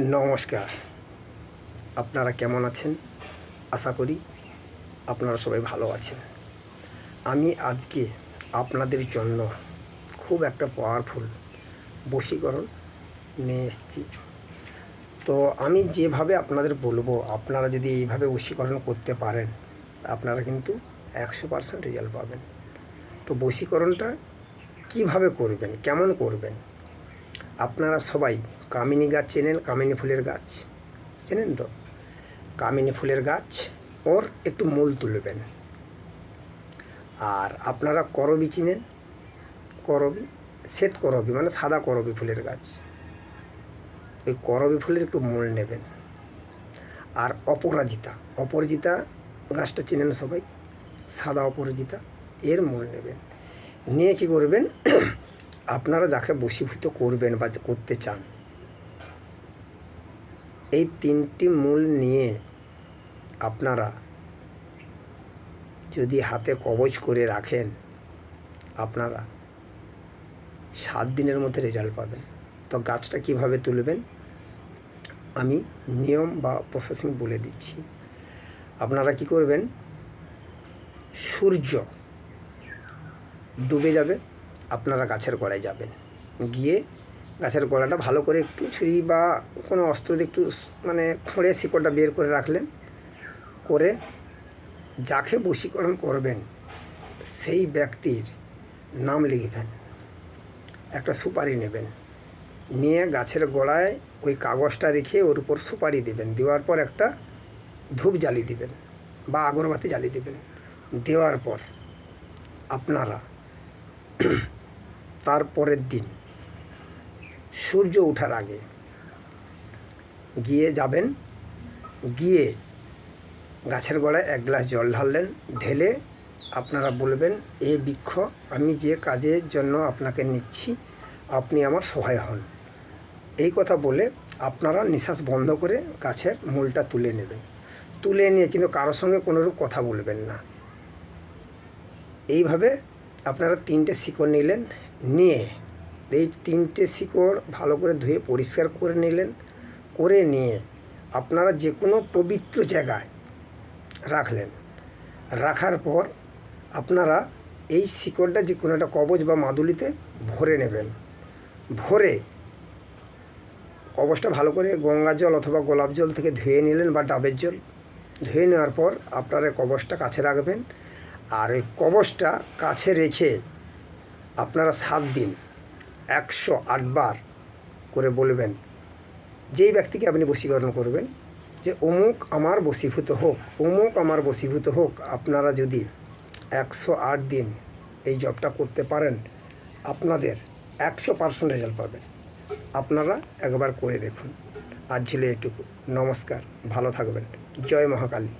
নমস্কার। আপনারা কেমন আছেন? আশা করি আপনারা সবাই ভালো আছেন। আমি আজকে আপনাদের জন্য খুব একটা পাওয়ারফুল বশীকরণ নিয়ে এসেছি। তো আমি যেভাবে আপনাদের বলব, আপনারা যদি এইভাবে বশীকরণ করতে পারেন, আপনারা কিন্তু একশো পার্সেন্ট রেজাল্ট পাবেন। তো বশীকরণটা কীভাবে করবেন? কেমন করবেন? আপনারা সবাই কামিনী গাছ চেনেন, কামিনী ফুলের গাছ। চেনেন তো? কামিনী ফুলের গাছ, ওর একটু মূল তুলবেন আর আপনারা করবি চিনেন? করবি? শ্বেত করবি মানে সাদা করবি ফুলের গাছ। ওই করবি ফুলের একটু মূল নেবেন। আর অপরাজিতা অপরাজিতা গাছটা চেনেন সবাই? সাদা অপরাজিতা, এর মূল নেবেন। নিয়ে কী করবেন? আপনারা যাকে বশীভূত করবেন বা করতে চান, এই তিনটি মূল নিয়ে আপনারা যদি হাতে কবজ করে রাখেন, আপনারা সাত দিনের মধ্যে রেজাল্ট পাবেন। তো গাছটা কীভাবে তুলবেন? আমি নিয়ম বা প্রসেসিং বলে দিচ্ছি। আপনারা কি করবেন? সূর্য ডুবে যাবে আপনারা গাছের গোড়ায় যাবেন। গিয়ে গাছের গোড়াটা ভালো করে একটু ছুরি বা কোনো অস্ত্র দিয়ে একটু মানে খুঁড়ে শিকড়টা বের করে রাখলেন। করে যাকে বশীকরণ করবেন, সেই ব্যক্তির নাম লিখবেন। একটা সুপারি নেবেন। নিয়ে গাছের গোড়ায় ওই কাগজটা রেখে ওর উপর সুপারি দেবেন। দেওয়ার পর একটা ধূপ জ্বালিয়ে দিবেন বা আগরবাতি জ্বালিয়ে দেবেন। দেওয়ার পর আপনারা তার পরের দিন। সূর্য ওঠার আগে। গিয়ে যাবেন, গিয়ে গাছের গোড়ায় এক গ্লাস জল ঢাললেন, ঢেলে আপনারা বলবেন, এ বৃক্ষ, আমি যে কাজের জন্য আপনাকে নিচ্ছি, আপনি আমার সহায় হন। এই কথা বলে আপনারা নিঃশ্বাস বন্ধ করে গাছের মূলটা তুলে নেবেন। তুলে নিয়ে কিন্তু কারোর সঙ্গে কোনোরূপ কথা বলবেন না। এইভাবে আপনারা তিনটে শিকড় নিলেন নিয়ে এই তিনটে শিকড় ভালো করে ধুয়ে পরিষ্কার করে নিলেন। করে নিয়ে আপনারা যে কোনো পবিত্র জায়গায় রাখলেন। রাখার পর আপনারা এই শিকড়টা যে কোনো একটা কবচ বা মাদুলিতে ভরে নেবেন। ভরে কবচটা ভালো করে গঙ্গা জল অথবা গোলাপ জল থেকে ধুয়ে নিলেন বা ডাবের জল ধুয়ে নেওয়ার পর আপনারা কবচটা কাছে রাখবেন। আর ওই কবচটা কাছে রেখে আপনারা সাত দিন একশো আটবার করে বলবেন, যেই ব্যক্তিকে আপনি বশীকরণ করবেন, যে অমুক আমার বশীভূত হোক, অমুক আমার বশীভূত হোক, আপনারা যদি একশো আট দিন এই জবটা করতে পারেন, আপনাদের একশো পার্সেন্ট রেজাল্ট পাবেন। আপনারা একবার করে দেখুন। আজ ছিল এটুকু নমস্কার, ভালো থাকবেন। জয় মহাকালী।